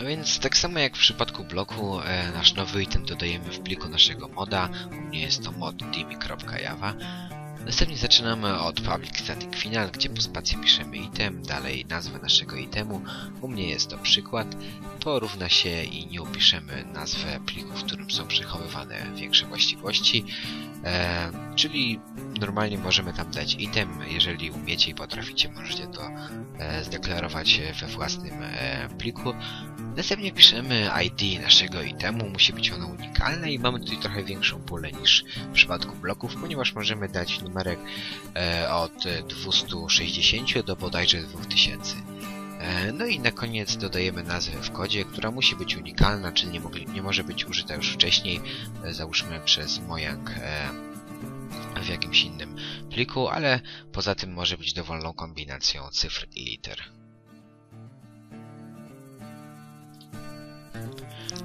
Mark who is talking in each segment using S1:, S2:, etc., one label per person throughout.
S1: No więc tak samo jak w przypadku bloku, e, nasz nowy item dodajemy w pliku naszego moda. U mnie jest to mod dimi.java. Następnie zaczynamy od public static final, gdzie po spacji piszemy item, dalej nazwę naszego itemu. U mnie jest to przykład. To równa się i nie upiszemy nazwę pliku, w którym są przechowywane większe właściwości. E, czyli normalnie możemy tam dać item, jeżeli umiecie i potraficie, możecie to e, zdeklarować we własnym e, pliku. Następnie piszemy ID naszego itemu, musi być ono unikalne i mamy tutaj trochę większą pulę niż w przypadku bloków, ponieważ możemy dać numerek e, od 260 do bodajże 2000. E, no i na koniec dodajemy nazwę w kodzie, która musi być unikalna, czyli nie, mogli, nie może być użyta już wcześniej, e, załóżmy przez Mojang e, w jakimś innym pliku, ale poza tym może być dowolną kombinacją cyfr i liter.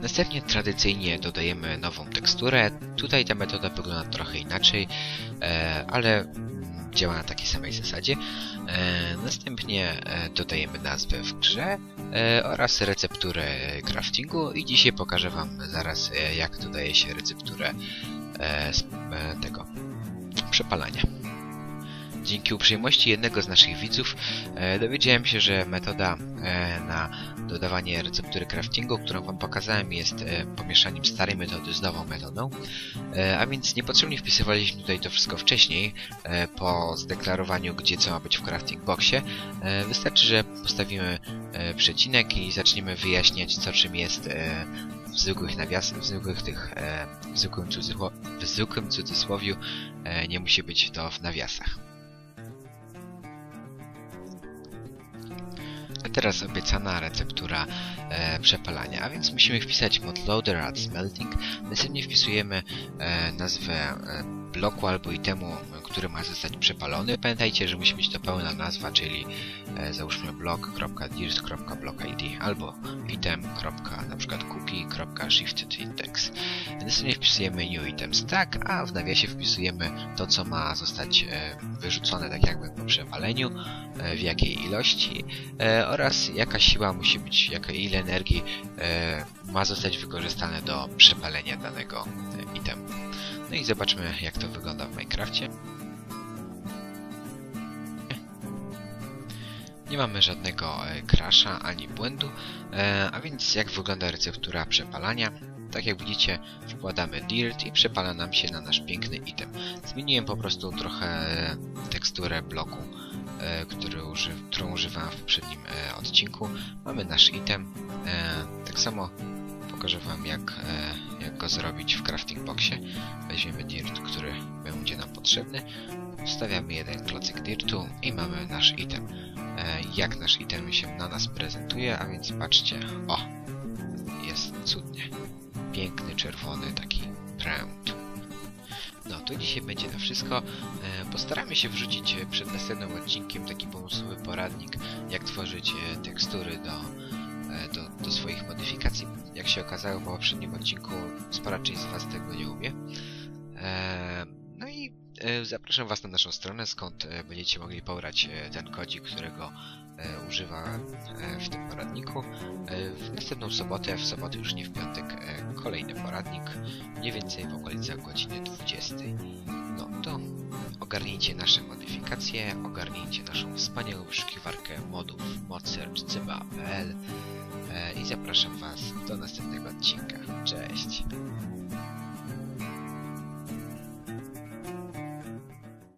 S1: Następnie tradycyjnie dodajemy nową teksturę. Tutaj ta metoda wygląda trochę inaczej, ale działa na takiej samej zasadzie. E, następnie e, dodajemy nazwę w grze oraz recepturę craftingu i dzisiaj pokażę Wam zaraz jak dodaje się recepturę tego przepalania. Dzięki uprzejmości jednego z naszych widzów e, dowiedziałem się, że metoda e, na dodawanie receptury craftingu, którą Wam pokazałem, jest e, pomieszaniem starej metody z nową metodą, e, a więc niepotrzebnie wpisywaliśmy tutaj to wszystko wcześniej, e, po zdeklarowaniu, gdzie co ma być w crafting boxie. E, wystarczy, że postawimy e, przecinek i zaczniemy wyjaśniać, co czym jest e, w zwykłych nawiasach, w zwykłych tych, e, w zwykłym, cudzysło w zwykłym cudzysłowiu e, nie musi być to w nawiasach. Teraz obiecana receptura e, przepalania, a więc musimy wpisać modloader add smelting, następnie wpisujemy e, nazwę e, bloku albo itemu, który ma zostać przepalony. Pamiętajcie, że musi być to pełna nazwa, czyli e, załóżmy block.dirt.blockid albo item. na przykład cookie.shifted Następnie wpisujemy new item stack, a w nawiasie wpisujemy to, co ma zostać e, wyrzucone tak jakby po przepaleniu, e, w jakiej ilości e, oraz jaka siła musi być, jaka ile energii ma zostać wykorzystane do przepalenia danego itemu. No i zobaczmy jak to wygląda w Minecrafcie. Nie mamy żadnego crasha ani błędu, a więc jak wygląda receptura przepalania? Tak jak widzicie, wkładamy dirt i przepala nam się na nasz piękny item. Zmieniłem po prostu trochę e, teksturę bloku, który uży którą używałem w poprzednim odcinku. Mamy nasz item. Tak samo pokażę Wam jak, jak go zrobić w crafting boxie. Weźmiemy dirt, który będzie nam potrzebny. Wstawiamy jeden klocek dirtu i mamy nasz item. E, jak nasz item się na nas prezentuje, a więc patrzcie, o, jest cudnie. Piękny, czerwony, taki pręt. No, to dzisiaj będzie to wszystko. E, postaramy się wrzucić przed następnym odcinkiem taki pomysłowy poradnik, jak tworzyć e, tekstury do, do, do swoich modyfikacji. Jak się okazało po poprzednim odcinku, spora część z Was tego nie umie. E, zapraszam Was na naszą stronę, skąd e, będziecie mogli pobrać e, ten kodzik, którego używam w tym poradniku. W następną sobotę, w sobotę już nie w piątek, kolejny poradnik, mniej więcej w okolicach godziny 20. No to ogarnijcie nasze modyfikacje, ogarnijcie naszą wspaniałą wyszukiwarkę modów modsearch.cba.pl i zapraszam Was do następnego odcinka.